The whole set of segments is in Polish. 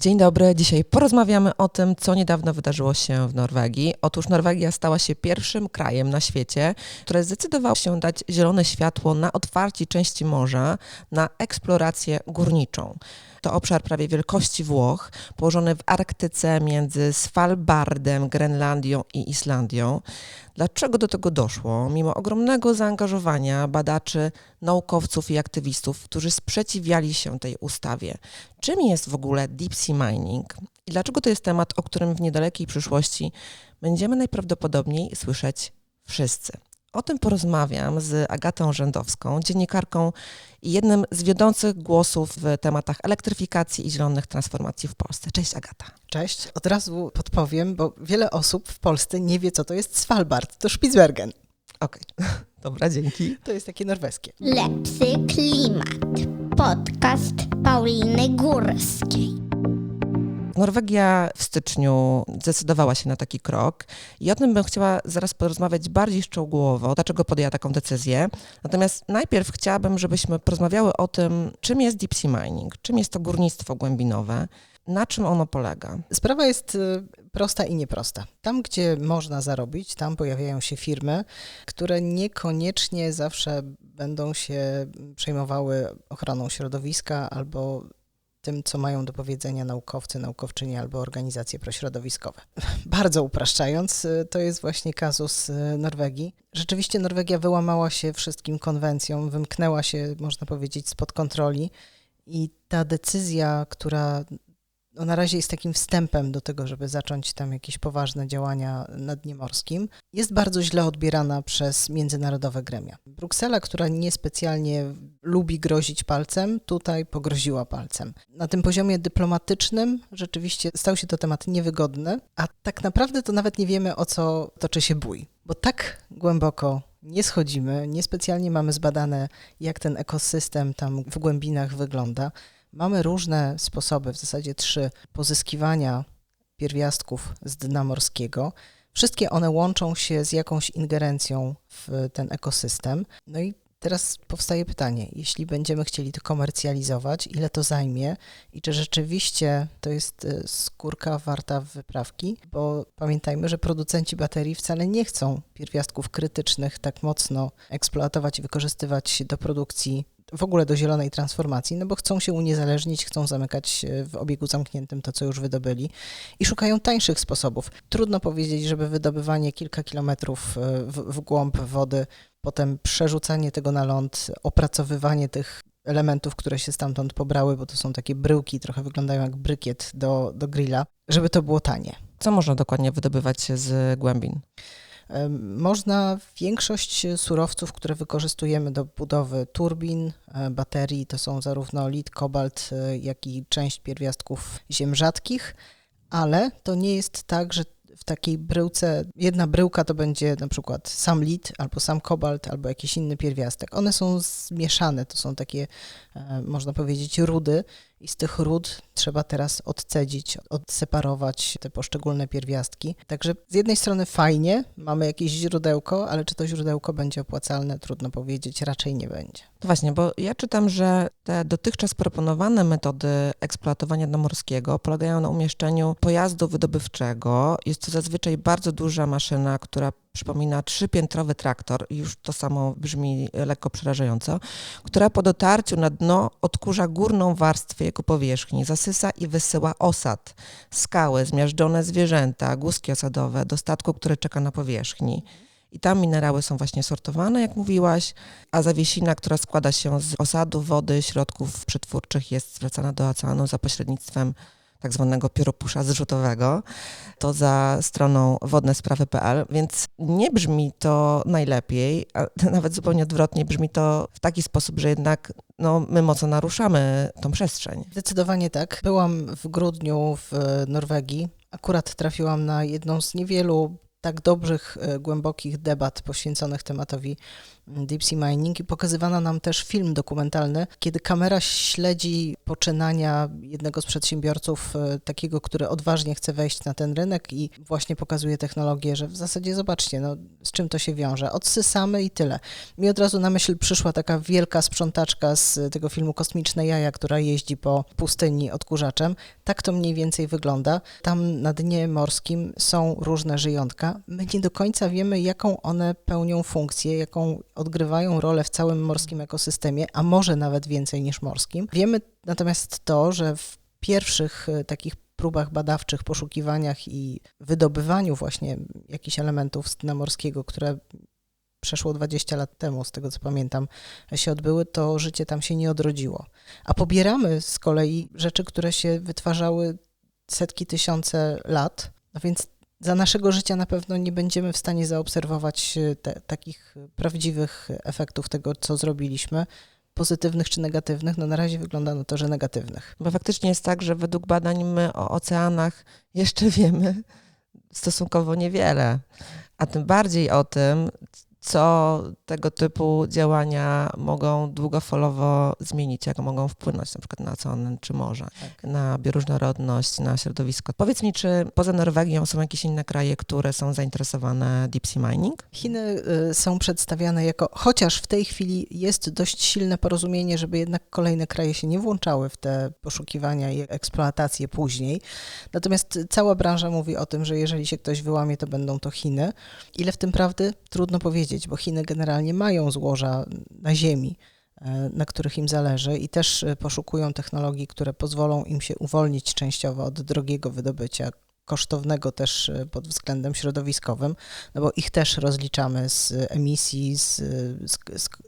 Dzień dobry. Dzisiaj porozmawiamy o tym, co niedawno wydarzyło się w Norwegii. Otóż Norwegia stała się pierwszym krajem na świecie, które zdecydowało się dać zielone światło na otwarcie części morza na eksplorację górniczą. To obszar prawie wielkości Włoch, położony w Arktyce między Svalbardem, Grenlandią i Islandią. Dlaczego do tego doszło? Mimo ogromnego zaangażowania badaczy, naukowców i aktywistów, którzy sprzeciwiali się tej ustawie. Czym jest w ogóle deep sea mining i dlaczego to jest temat, o którym w niedalekiej przyszłości będziemy najprawdopodobniej słyszeć wszyscy? O tym porozmawiam z Agatą Rzędowską, dziennikarką i jednym z wiodących głosów w tematach elektryfikacji i zielonych transformacji w Polsce. Cześć Agata. Cześć. Od razu podpowiem, bo wiele osób w Polsce nie wie, co to jest Svalbard. To Spitsbergen. Okej, okay. dobra, dzięki. To jest takie norweskie. Lepszy klimat. Podcast Pauliny Górskiej. Norwegia w styczniu zdecydowała się na taki krok i o tym bym chciała zaraz porozmawiać bardziej szczegółowo, dlaczego podjęła taką decyzję. Natomiast najpierw chciałabym, żebyśmy porozmawiały o tym, czym jest deep sea mining, czym jest to górnictwo głębinowe, na czym ono polega? Sprawa jest y, prosta i nieprosta. Tam, gdzie można zarobić, tam pojawiają się firmy, które niekoniecznie zawsze będą się przejmowały ochroną środowiska albo tym, co mają do powiedzenia naukowcy, naukowczynie albo organizacje prośrodowiskowe. Bardzo upraszczając, y, to jest właśnie kazus y, Norwegii. Rzeczywiście Norwegia wyłamała się wszystkim konwencjom, wymknęła się, można powiedzieć, spod kontroli i ta decyzja, która no na razie jest takim wstępem do tego, żeby zacząć tam jakieś poważne działania na dnie morskim, jest bardzo źle odbierana przez międzynarodowe gremia. Bruksela, która niespecjalnie lubi grozić palcem, tutaj pogroziła palcem. Na tym poziomie dyplomatycznym rzeczywiście stał się to temat niewygodny, a tak naprawdę to nawet nie wiemy, o co toczy się bój, bo tak głęboko nie schodzimy, niespecjalnie mamy zbadane, jak ten ekosystem tam w głębinach wygląda. Mamy różne sposoby, w zasadzie trzy, pozyskiwania pierwiastków z dna morskiego. Wszystkie one łączą się z jakąś ingerencją w ten ekosystem. No i teraz powstaje pytanie, jeśli będziemy chcieli to komercjalizować, ile to zajmie i czy rzeczywiście to jest y, skórka warta wyprawki, bo pamiętajmy, że producenci baterii wcale nie chcą pierwiastków krytycznych tak mocno eksploatować i wykorzystywać do produkcji w ogóle do zielonej transformacji, no bo chcą się uniezależnić, chcą zamykać w obiegu zamkniętym to, co już wydobyli i szukają tańszych sposobów. Trudno powiedzieć, żeby wydobywanie kilka kilometrów e, w, w głąb wody, potem przerzucanie tego na ląd, opracowywanie tych elementów, które się stamtąd pobrały, bo to są takie bryłki, trochę wyglądają jak brykiet do, do grilla, żeby to było tanie. Co można dokładnie wydobywać z głębin? Można większość surowców, które wykorzystujemy do budowy turbin, e, baterii, to są zarówno lit, kobalt, e, jak i część pierwiastków ziem rzadkich, ale to nie jest tak, że w takiej bryłce, jedna bryłka to będzie na przykład sam lit, albo sam kobalt, albo jakiś inny pierwiastek. One są zmieszane, to są takie, e, można powiedzieć, rudy i z tych ród trzeba teraz odcedzić, odseparować te poszczególne pierwiastki. Także z jednej strony fajnie, mamy jakieś źródełko, ale czy to źródełko będzie opłacalne, trudno powiedzieć, raczej nie będzie. No właśnie, bo ja czytam, że te dotychczas proponowane metody eksploatowania morskiego polegają na umieszczeniu pojazdu wydobywczego. Jest to zazwyczaj bardzo duża maszyna, która przypomina trzypiętrowy traktor, już to samo brzmi lekko przerażająco, która po dotarciu na dno odkurza górną warstwę jego powierzchni, zasysa i wysyła osad, skały, zmiażdżone zwierzęta, guzki osadowe do statku, który czeka na powierzchni. I tam minerały są właśnie sortowane, jak mówiłaś, a zawiesina, która składa się z osadu, wody, środków przetwórczych jest zwracana do oceanu za pośrednictwem tak zwanego pióropusza zrzutowego, to za stroną wodnesprawy.pl, więc nie brzmi to najlepiej, a nawet zupełnie odwrotnie, brzmi to w taki sposób, że jednak no, my mocno naruszamy tą przestrzeń. Zdecydowanie tak. Byłam w grudniu w Norwegii. Akurat trafiłam na jedną z niewielu tak dobrych, e, głębokich debat poświęconych tematowi Deep Sea Mining i pokazywano nam też film dokumentalny, kiedy kamera śledzi poczynania jednego z przedsiębiorców, e, takiego, który odważnie chce wejść na ten rynek i właśnie pokazuje technologię, że w zasadzie zobaczcie, no, z czym to się wiąże. Odsysamy i tyle. Mi od razu na myśl przyszła taka wielka sprzątaczka z tego filmu Kosmiczne Jaja, która jeździ po pustyni odkurzaczem. Tak to mniej więcej wygląda. Tam na dnie morskim są różne żyjątka. My nie do końca wiemy, jaką one pełnią funkcję, jaką odgrywają rolę w całym morskim ekosystemie, a może nawet więcej niż morskim. Wiemy natomiast to, że w pierwszych e, takich próbach badawczych, poszukiwaniach i wydobywaniu właśnie jakichś elementów z dna morskiego, które przeszło 20 lat temu, z tego co pamiętam, się odbyły, to życie tam się nie odrodziło. A pobieramy z kolei rzeczy, które się wytwarzały setki, tysiące lat, no więc za naszego życia na pewno nie będziemy w stanie zaobserwować e, te, takich prawdziwych efektów tego, co zrobiliśmy, pozytywnych czy negatywnych. No na razie wygląda na to, że negatywnych. Bo faktycznie jest tak, że według badań my o oceanach jeszcze wiemy stosunkowo niewiele, a tym bardziej o tym, co tego typu działania mogą długofalowo zmienić, jak mogą wpłynąć na przykład na oceany czy morze, Tak. na bioróżnorodność, na środowisko. Powiedz mi, czy poza Norwegią są jakieś inne kraje, które są zainteresowane deep sea mining? Chiny y, są przedstawiane jako, chociaż w tej chwili jest dość silne porozumienie, żeby jednak kolejne kraje się nie włączały w te poszukiwania i eksploatacje później. Natomiast cała branża mówi o tym, że jeżeli się ktoś wyłamie, to będą to Chiny. Ile w tym prawdy? Trudno powiedzieć, bo Chiny generalnie mają złoża na ziemi, e, na których im zależy i też e, poszukują technologii, które pozwolą im się uwolnić częściowo od drogiego wydobycia, kosztownego też e, pod względem środowiskowym, no bo ich też rozliczamy z emisji, z, z,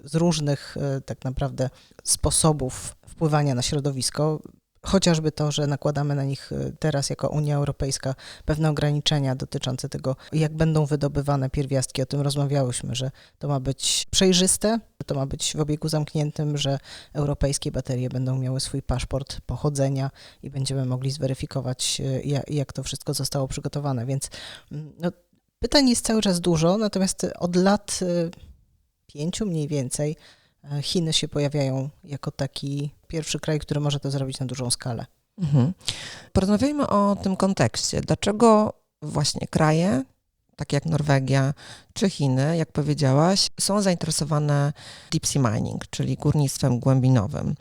z, różnych tak naprawdę sposobów wpływania na środowisko. Chociażby to, że nakładamy na nich e, teraz jako Unia Europejska pewne ograniczenia dotyczące tego, jak będą wydobywane pierwiastki. O tym rozmawiałyśmy, że to ma być przejrzyste, to ma być w obiegu zamkniętym, że europejskie baterie będą miały swój paszport pochodzenia i będziemy mogli zweryfikować, ja- jak to wszystko zostało przygotowane. Więc mm, no, pytań jest cały czas dużo, natomiast od lat e, pięciu mniej więcej Chiny się pojawiają jako taki pierwszy kraj, który może to zrobić na dużą skalę. Mhm. Porozmawiajmy o tym kontekście. Dlaczego właśnie kraje, takie jak Norwegia czy Chiny, jak powiedziałaś, są zainteresowane deep sea mining, czyli górnictwem głębinowym.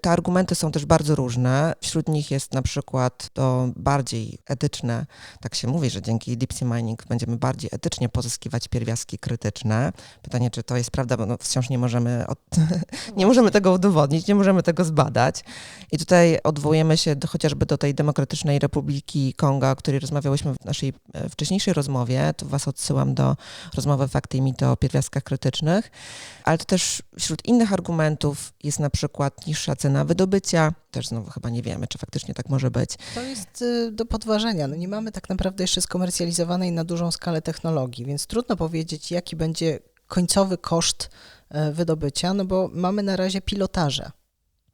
Te argumenty są też bardzo różne. Wśród nich jest na przykład to bardziej etyczne, tak się mówi, że dzięki deep sea mining będziemy bardziej etycznie pozyskiwać pierwiastki krytyczne. Pytanie, czy to jest prawda, bo no wciąż nie możemy, od, nie możemy tego udowodnić, nie możemy tego zbadać. I tutaj odwołujemy się do, chociażby do tej Demokratycznej Republiki Konga, o której rozmawiałyśmy w naszej e, wcześniejszej rozmowie. Tu Was odsyłam do rozmowy Fakty i mity o pierwiastkach krytycznych. Ale to też wśród innych argumentów jest na przykład niższa cena wydobycia. Też znowu chyba nie wiemy, czy faktycznie tak może być. To jest y, do podważenia. No nie mamy tak naprawdę jeszcze skomercjalizowanej na dużą skalę technologii, więc trudno powiedzieć, jaki będzie końcowy koszt e, wydobycia, no bo mamy na razie pilotaże.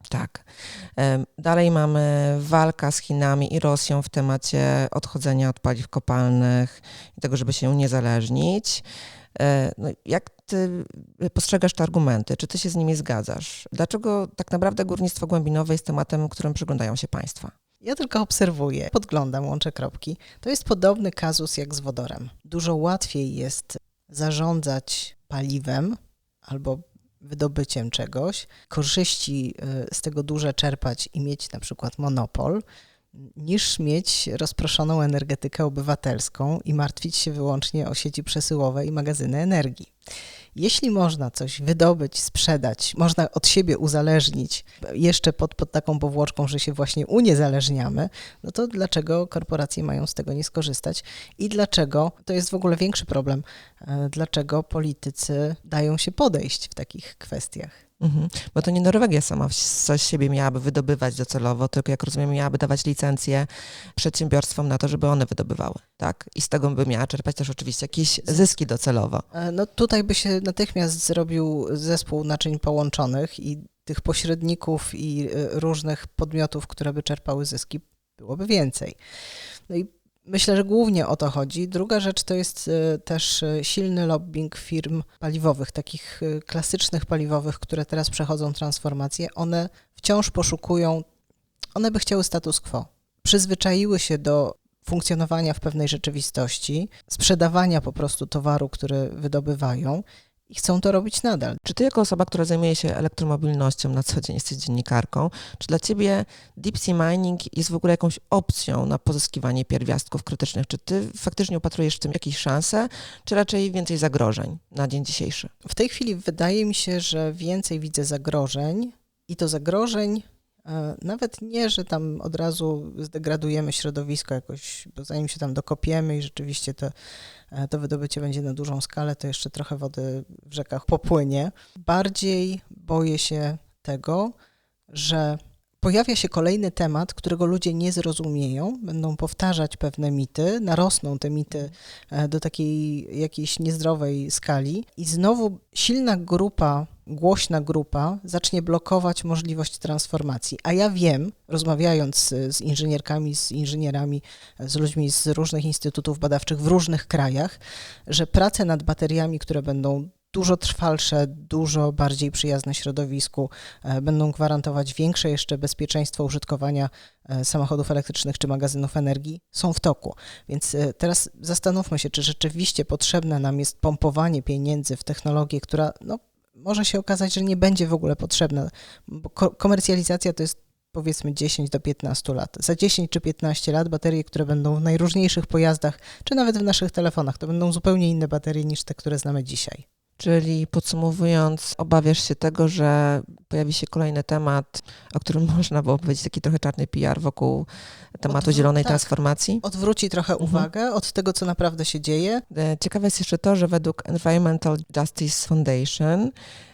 Tak. Dalej mamy walka z Chinami i Rosją w temacie odchodzenia od paliw kopalnych i tego, żeby się uniezależnić. E, No, jak ty postrzegasz te argumenty? Czy ty się z nimi zgadzasz? Dlaczego tak naprawdę górnictwo głębinowe jest tematem, którym przyglądają się państwa? Ja tylko obserwuję, podglądam, łączę kropki. To jest podobny kazus jak z wodorem. Dużo łatwiej jest zarządzać paliwem albo wydobyciem czegoś, korzyści y, z tego duże czerpać i mieć na przykład monopol, niż mieć rozproszoną energetykę obywatelską i martwić się wyłącznie o sieci przesyłowe i magazyny energii. Jeśli można coś wydobyć, sprzedać, można od siebie uzależnić, jeszcze pod, pod taką powłoczką, że się właśnie uniezależniamy, no to dlaczego korporacje mają z tego nie skorzystać i dlaczego, to jest w ogóle większy problem, e, dlaczego politycy dają się podejść w takich kwestiach. Mhm. Bo to nie Norwegia sama z siebie miałaby wydobywać docelowo, tylko jak rozumiem, miałaby dawać licencje przedsiębiorstwom na to, żeby one wydobywały. Tak? I z tego by miała czerpać też oczywiście jakieś zyski docelowo. E, No tutaj by się natychmiast zrobił zespół naczyń połączonych i tych pośredników i e, różnych podmiotów, które by czerpały zyski, byłoby więcej. No i Myślę, że głównie o to chodzi. Druga rzecz to jest e, też e, silny lobbying firm paliwowych, takich e, klasycznych paliwowych, które teraz przechodzą transformację. One wciąż poszukują, one by chciały status quo. Przyzwyczaiły się do funkcjonowania w pewnej rzeczywistości, sprzedawania po prostu towaru, który wydobywają i chcą to robić nadal. Czy ty jako osoba, która zajmuje się elektromobilnością na co dzień, jesteś dziennikarką, czy dla ciebie deep sea mining jest w ogóle jakąś opcją na pozyskiwanie pierwiastków krytycznych? Czy ty faktycznie upatrujesz w tym jakieś szanse, czy raczej więcej zagrożeń na dzień dzisiejszy? W tej chwili wydaje mi się, że więcej widzę zagrożeń i to zagrożeń nawet nie, że tam od razu zdegradujemy środowisko jakoś, bo zanim się tam dokopiemy i rzeczywiście to, e, to wydobycie będzie na dużą skalę, to jeszcze trochę wody w rzekach popłynie. Bardziej boję się tego, że pojawia się kolejny temat, którego ludzie nie zrozumieją, będą powtarzać pewne mity, narosną te mity e, do takiej jakiejś niezdrowej skali i znowu silna grupa, głośna grupa zacznie blokować możliwość transformacji. A ja wiem, rozmawiając z, z inżynierkami, z inżynierami, z ludźmi z różnych instytutów badawczych w różnych krajach, że prace nad bateriami, które będą dużo trwalsze, dużo bardziej przyjazne środowisku, e, będą gwarantować większe jeszcze bezpieczeństwo użytkowania e, samochodów elektrycznych czy magazynów energii, są w toku. Więc e, teraz zastanówmy się, czy rzeczywiście potrzebne nam jest pompowanie pieniędzy w technologię, która no, może się okazać, że nie będzie w ogóle potrzebna, bo komercjalizacja to jest powiedzmy 10 do 15 lat. Za 10 czy 15 lat baterie, które będą w najróżniejszych pojazdach, czy nawet w naszych telefonach, to będą zupełnie inne baterie niż te, które znamy dzisiaj. Czyli podsumowując, obawiasz się tego, że pojawi się kolejny temat, o którym można było powiedzieć taki trochę czarny PR wokół tematu Odwró- zielonej tak. transformacji? Odwróci trochę Mhm. uwagę od tego, co naprawdę się dzieje. E, Ciekawe jest jeszcze to, że według Environmental Justice Foundation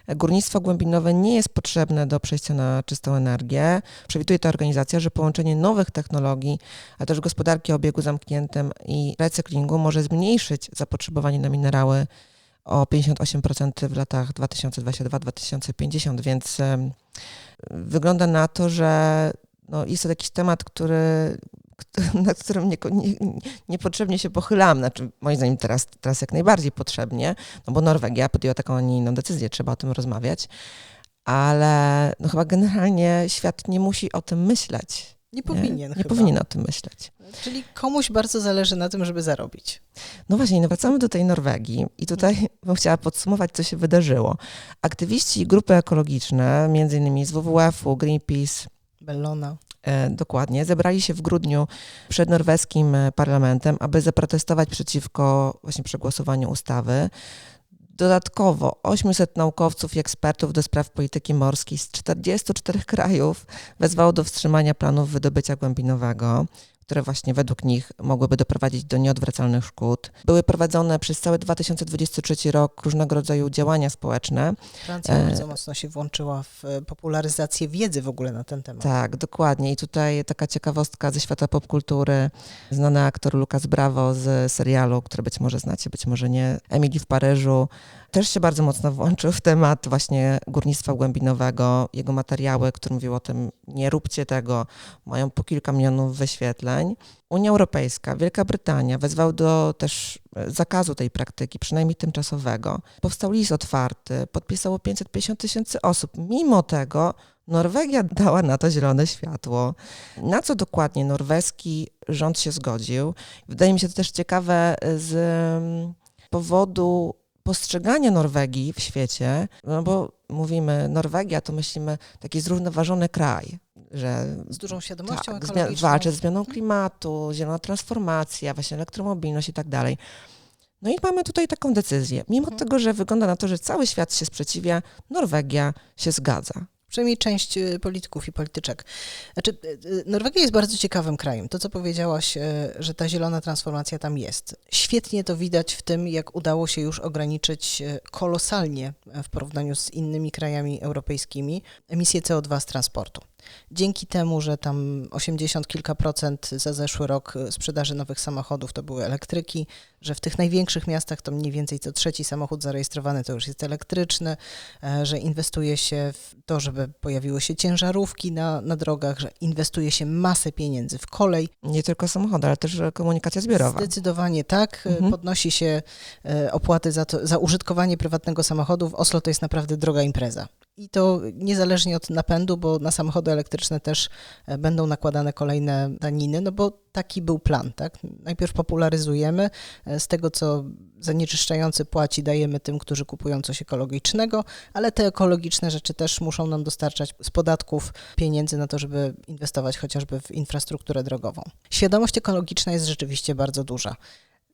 e, górnictwo głębinowe nie jest potrzebne do przejścia na czystą energię. Przewiduje ta organizacja, że połączenie nowych technologii, a też gospodarki o obiegu zamkniętym i recyklingu może zmniejszyć zapotrzebowanie na minerały o 58% w latach 2022-2050, więc wygląda na to, że no, jest to jakiś temat, który, nad którym nie, nie, niepotrzebnie się pochylam. Znaczy, moim zdaniem teraz, teraz jak najbardziej potrzebnie, no bo Norwegia podjęła taką, a nie inną decyzję, trzeba o tym rozmawiać, ale no chyba generalnie świat nie musi o tym myśleć. Nie powinien Nie chyba. powinien o tym myśleć. Czyli komuś bardzo zależy na tym, żeby zarobić. No właśnie, no wracamy do tej Norwegii i tutaj bym chciała podsumować, co się wydarzyło. Aktywiści i grupy ekologiczne, między innymi z WWF-u, Greenpeace, Bellona. e, dokładnie, zebrali się w grudniu przed norweskim e, parlamentem, aby zaprotestować przeciwko właśnie przegłosowaniu ustawy. Dodatkowo 800 naukowców i ekspertów do spraw polityki morskiej z 44 krajów wezwało do wstrzymania planów wydobycia głębinowego, które właśnie według nich mogłyby doprowadzić do nieodwracalnych szkód. Były prowadzone przez cały 2023 rok różnego rodzaju działania społeczne. Francja E, bardzo mocno się włączyła w e, popularyzację wiedzy w ogóle na ten temat. Tak, dokładnie. I tutaj taka ciekawostka ze świata popkultury. Znany aktor Lucas Bravo z serialu, który być może znacie, być może nie, Emily w Paryżu, też się bardzo mocno włączył w temat właśnie górnictwa głębinowego. Jego materiały, które mówiły o tym, nie róbcie tego, mają po kilka milionów wyświetleń. Unia Europejska, Wielka Brytania wezwał do też e, zakazu tej praktyki, przynajmniej tymczasowego. Powstał list otwarty, podpisało 550 tysięcy osób. Mimo tego Norwegia dała na to zielone światło. Na co dokładnie norweski rząd się zgodził? Wydaje mi się to też ciekawe z mm, powodu postrzegania Norwegii w świecie, no bo mówimy Norwegia, to myślimy taki zrównoważony kraj, że Z dużą świadomością tak, ekologiczną. walczy z zmianą klimatu, zielona transformacja, właśnie elektromobilność i tak dalej. No i mamy tutaj taką decyzję. Mimo Mhm. tego, że wygląda na to, że cały świat się sprzeciwia, Norwegia się zgadza. Przynajmniej część e, polityków i polityczek. Znaczy, e, e, Norwegia jest bardzo ciekawym krajem. To, co powiedziałaś, że ta zielona transformacja tam jest. Świetnie to widać w tym, jak udało się już ograniczyć kolosalnie w porównaniu z innymi krajami europejskimi emisję CO2 z transportu. Dzięki temu, że tam 80 kilka procent za zeszły rok sprzedaży nowych samochodów to były elektryki, że w tych największych miastach to mniej więcej co trzeci samochód zarejestrowany to już jest elektryczny, e, że inwestuje się w to, żeby pojawiły się ciężarówki na, na drogach, że inwestuje się masę pieniędzy w kolej. Nie tylko samochody, ale też komunikacja zbiorowa. Zdecydowanie tak. Mhm. Podnosi się e, opłaty za, to, za użytkowanie prywatnego samochodu. W Oslo to jest naprawdę droga impreza. I to niezależnie od napędu, bo na samochody elektryczne też e, będą nakładane kolejne daniny, no bo taki był plan, tak? Najpierw popularyzujemy, e, z tego co zanieczyszczający płaci, dajemy tym, którzy kupują coś ekologicznego, ale te ekologiczne rzeczy też muszą nam dostarczać z podatków pieniędzy na to, żeby inwestować chociażby w infrastrukturę drogową. Świadomość ekologiczna jest rzeczywiście bardzo duża.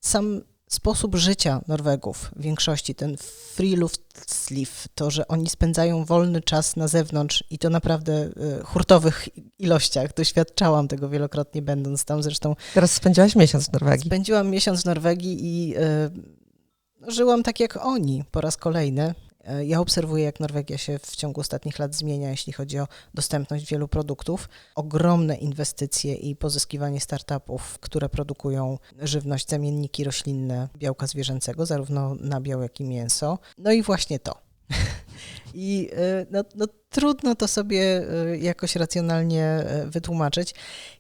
Sam sposób życia Norwegów w większości, ten free Luftslif, to, że oni spędzają wolny czas na zewnątrz i to naprawdę y, hurtowych ilościach. Doświadczałam tego wielokrotnie będąc tam. Zresztą Teraz spędziłaś miesiąc w Norwegii. spędziłam miesiąc w Norwegii i y, żyłam tak jak oni po raz kolejny. Y, Ja obserwuję, jak Norwegia się w ciągu ostatnich lat zmienia, jeśli chodzi o dostępność wielu produktów. Ogromne inwestycje i pozyskiwanie startupów, które produkują żywność, zamienniki roślinne białka zwierzęcego, zarówno nabiał, jak i mięso. No i właśnie to. I y, no, no, trudno to sobie y, jakoś racjonalnie y, wytłumaczyć.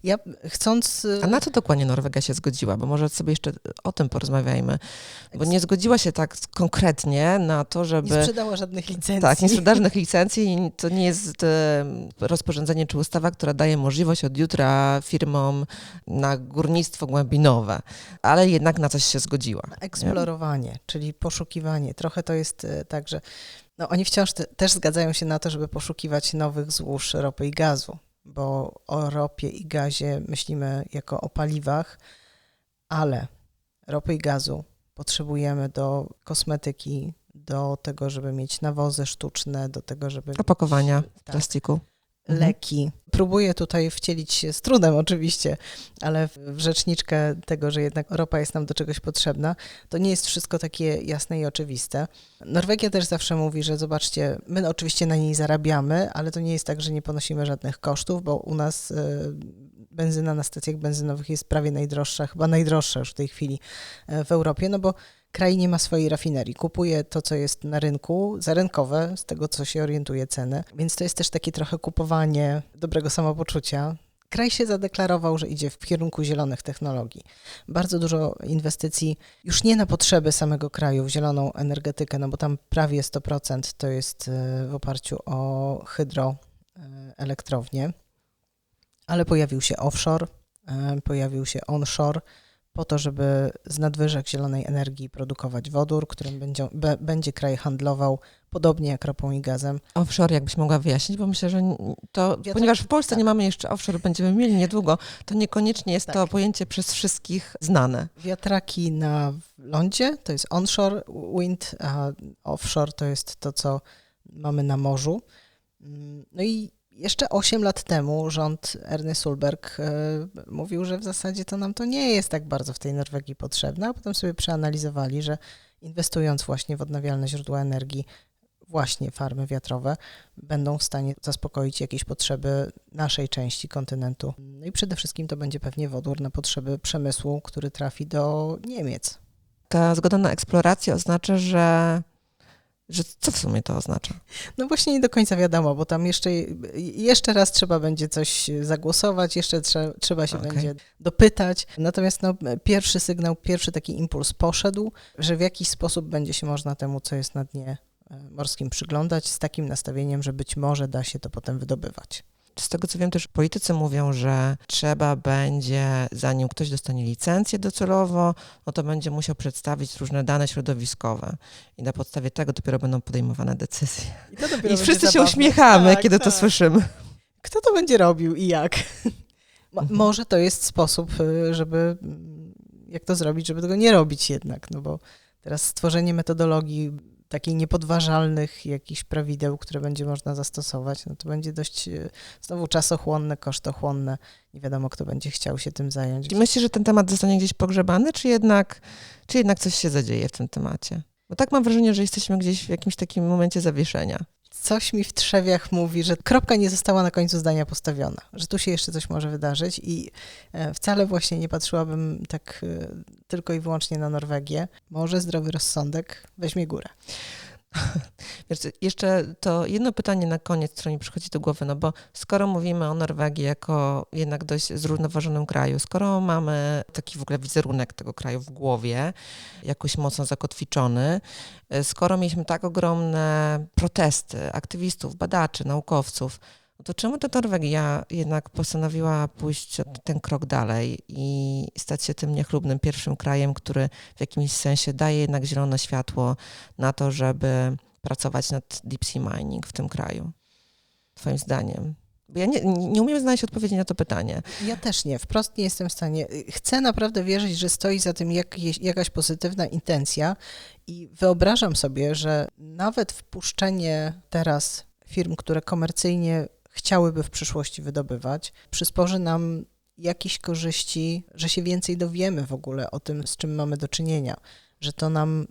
Ja chcąc. A na co dokładnie Norwegia się zgodziła? Bo może sobie jeszcze o tym porozmawiajmy. Bo nie zgodziła się tak konkretnie na to, Nie żeby... sprzedała żadnych licencji. Tak, nie sprzedażnych licencji i to nie jest rozporządzenie czy ustawa, która daje możliwość od jutra firmom na górnictwo głębinowe, ale jednak na coś się zgodziła. Eksplorowanie, czyli poszukiwanie. Trochę to jest tak, że no, oni wciąż te, też zgadzają się na to, żeby poszukiwać nowych złóż ropy i gazu, bo o ropie i gazie myślimy jako o paliwach, ale ropy i gazu potrzebujemy do kosmetyki, do tego, żeby mieć nawozy sztuczne, do tego, żeby Opakowania w Tak. plastiku. Mhm. leki. Próbuję tutaj wcielić się z trudem oczywiście, ale w- rzeczniczkę tego, że jednak ropa jest nam do czegoś potrzebna, to nie jest wszystko takie jasne i oczywiste. Norwegia też zawsze mówi, że zobaczcie, my oczywiście na niej zarabiamy, ale to nie jest tak, że nie ponosimy żadnych kosztów, bo u nas y, benzyna na stacjach benzynowych jest prawie najdroższa, chyba najdroższa już w tej chwili e, w Europie, no bo kraj nie ma swojej rafinerii. Kupuje to, co jest na rynku, za rynkowe, z tego, co się orientuje ceny. Więc to jest też takie trochę kupowanie dobrego samopoczucia. Kraj się zadeklarował, że idzie w kierunku zielonych technologii. Bardzo dużo inwestycji już nie na potrzeby samego kraju w zieloną energetykę, no bo tam prawie 100% to jest e, w oparciu o hydroelektrownie, ale pojawił się offshore, e, pojawił się onshore, po to, żeby z nadwyżek zielonej energii produkować wodór, którym będzie, be, będzie kraj handlował podobnie jak ropą i gazem. Offshore, jakbyś mogła wyjaśnić, bo myślę, że to, Wiatraki, ponieważ w Polsce tak. nie mamy jeszcze offshore, będziemy mieli niedługo, to niekoniecznie jest to Tak. pojęcie przez wszystkich znane. Wiatraki na lądzie to jest onshore wind, a offshore to jest to, co mamy na morzu. Mm, No i jeszcze 8 lat temu rząd Erny Sulberg e, mówił, że w zasadzie to nam to nie jest tak bardzo w tej Norwegii potrzebne, a potem sobie przeanalizowali, że inwestując właśnie w odnawialne źródła energii, właśnie farmy wiatrowe, będą w stanie zaspokoić jakieś potrzeby naszej części kontynentu. No i przede wszystkim to będzie pewnie wodór na potrzeby przemysłu, który trafi do Niemiec. Ta zgoda na eksplorację oznacza, że, że co w sumie to oznacza? No właśnie nie do końca wiadomo, bo tam jeszcze, jeszcze raz trzeba będzie coś zagłosować, jeszcze trze, trzeba się Okej. będzie dopytać. Natomiast no, pierwszy sygnał, pierwszy taki impuls poszedł, że w jakiś sposób będzie się można temu, co jest na dnie e, morskim przyglądać z takim nastawieniem, że być może da się to potem wydobywać. Z tego co wiem, też politycy mówią, że trzeba będzie, zanim ktoś dostanie licencję docelowo, no to będzie musiał przedstawić różne dane środowiskowe i na podstawie tego dopiero będą podejmowane decyzje. I, to I wszyscy się uśmiechamy, Tak, kiedy to tak. słyszymy. Kto to będzie robił i jak? Mo-. Może to jest sposób, y, żeby mm, jak to zrobić, żeby tego nie robić jednak, no bo teraz stworzenie metodologii takiej niepodważalnych jakichś prawideł, które będzie można zastosować, no to będzie dość y, znowu czasochłonne, kosztochłonne. Nie wiadomo, kto będzie chciał się tym zająć. I myślisz, że ten temat zostanie gdzieś pogrzebany, czy jednak, czy jednak coś się zadzieje w tym temacie? Bo tak mam wrażenie, że jesteśmy gdzieś w jakimś takim momencie zawieszenia. Coś mi w trzewiach mówi, że kropka nie została na końcu zdania postawiona, że tu się jeszcze coś może wydarzyć i e, wcale właśnie nie patrzyłabym tak e, tylko i wyłącznie na Norwegię. Może zdrowy rozsądek weźmie górę. Jeszcze to jedno pytanie na koniec, które mi przychodzi do głowy, no bo skoro mówimy o Norwegii jako jednak dość zrównoważonym kraju, skoro mamy taki w ogóle wizerunek tego kraju w głowie, jakoś mocno zakotwiczony, skoro mieliśmy tak ogromne protesty aktywistów, badaczy, naukowców, to czemu ta Norwegia jednak postanowiła pójść ten krok dalej i stać się tym niechlubnym pierwszym krajem, który w jakimś sensie daje jednak zielone światło na to, żeby pracować nad deep sea mining w tym kraju? Twoim zdaniem? Ja nie, nie umiem znaleźć odpowiedzi na to pytanie. Ja też nie, wprost nie jestem w stanie. Chcę naprawdę wierzyć, że stoi za tym jakaś pozytywna intencja i wyobrażam sobie, że nawet wpuszczenie teraz firm, które komercyjnie chciałyby w przyszłości wydobywać, przysporzy nam jakieś korzyści, że się więcej dowiemy w ogóle o tym, z czym mamy do czynienia, że to nam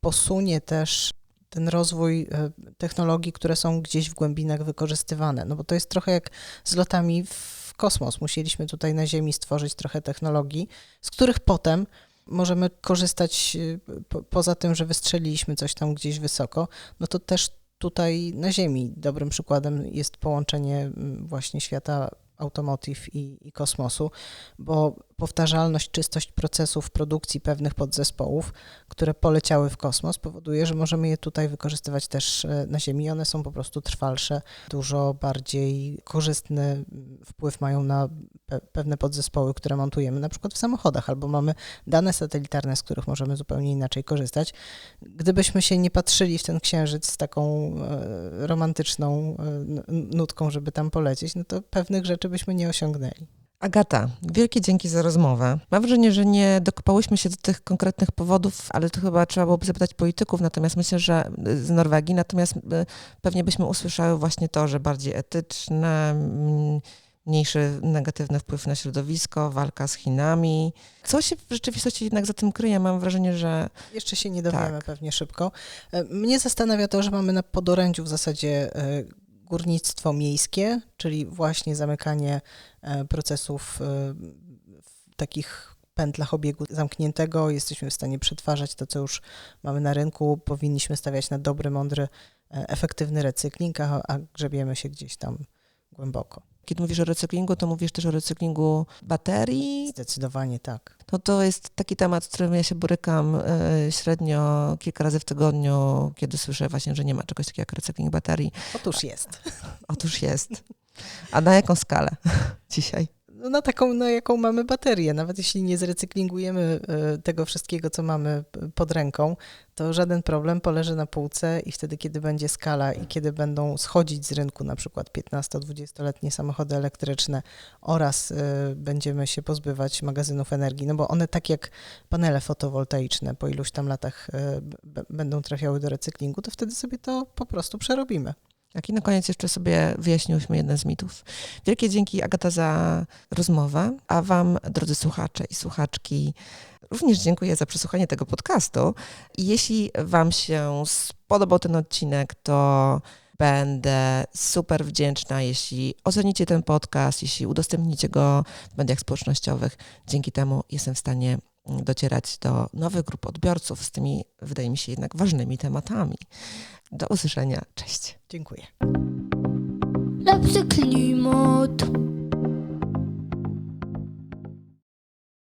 posunie też ten rozwój e, technologii, które są gdzieś w głębinach wykorzystywane. No bo to jest trochę jak z lotami w kosmos. Musieliśmy tutaj na Ziemi stworzyć trochę technologii, z których potem możemy korzystać e, po, poza tym, że wystrzeliliśmy coś tam gdzieś wysoko, no to też tutaj na Ziemi. Dobrym przykładem jest połączenie mm, właśnie świata automotive i, i, kosmosu, bo powtarzalność, czystość procesów produkcji pewnych podzespołów, które poleciały w kosmos, powoduje, że możemy je tutaj wykorzystywać też e, na Ziemi. One są po prostu trwalsze, dużo bardziej korzystny wpływ mają na pe pewne podzespoły, które montujemy, na przykład w samochodach, albo mamy dane satelitarne, z których możemy zupełnie inaczej korzystać. Gdybyśmy się nie patrzyli w ten księżyc z taką e, romantyczną e, nutką, żeby tam polecieć, no to pewnych rzeczy byśmy nie osiągnęli. Agata, wielkie dzięki za rozmowę. Mam wrażenie, że nie dokopałyśmy się do tych konkretnych powodów, ale to chyba trzeba byłoby zapytać polityków, natomiast myślę, że y, z Norwegii, natomiast y, pewnie byśmy usłyszały właśnie to, że bardziej etyczne, mniejszy negatywny wpływ na środowisko, walka z Chinami. Co się w rzeczywistości jednak za tym kryje? Mam wrażenie, że... Jeszcze się nie dowiemy tak. pewnie szybko. E, mnie zastanawia to, że mamy na podorędziu w zasadzie e, górnictwo miejskie, czyli właśnie zamykanie e, procesów e, w takich pętlach obiegu zamkniętego. Jesteśmy w stanie przetwarzać to, co już mamy na rynku. Powinniśmy stawiać na dobry, mądry, e, efektywny recykling, a, a grzebiemy się gdzieś tam głęboko. Kiedy mówisz o recyklingu, to mówisz też o recyklingu baterii? Zdecydowanie tak. To to jest taki temat, z którym ja się borykam e, średnio kilka razy w tygodniu, kiedy słyszę właśnie, że nie ma czegoś takiego jak recykling baterii. Otóż jest. Otóż jest. A na jaką skalę dzisiaj? No, na taką, na jaką mamy baterię. Nawet jeśli nie zrecyklingujemy e, tego wszystkiego, co mamy pod ręką, to żaden problem poleży na półce i wtedy, kiedy będzie skala i kiedy będą schodzić z rynku na przykład 15-20-letnie samochody elektryczne oraz y, będziemy się pozbywać magazynów energii, no bo one tak jak panele fotowoltaiczne po iluś tam latach y, będą trafiały do recyklingu, to wtedy sobie to po prostu przerobimy. Tak, i na koniec jeszcze sobie wyjaśniłyśmy jeden z mitów. Wielkie dzięki Agata za rozmowę, a Wam, drodzy słuchacze i słuchaczki, również dziękuję za przesłuchanie tego podcastu. Jeśli Wam się spodobał ten odcinek, to będę super wdzięczna, jeśli ocenicie ten podcast, jeśli udostępnicie go w mediach społecznościowych. Dzięki temu jestem w stanie docierać do nowych grup odbiorców z tymi, wydaje mi się, jednak ważnymi tematami. Do usłyszenia. Cześć. Dziękuję. Lepszy klimat.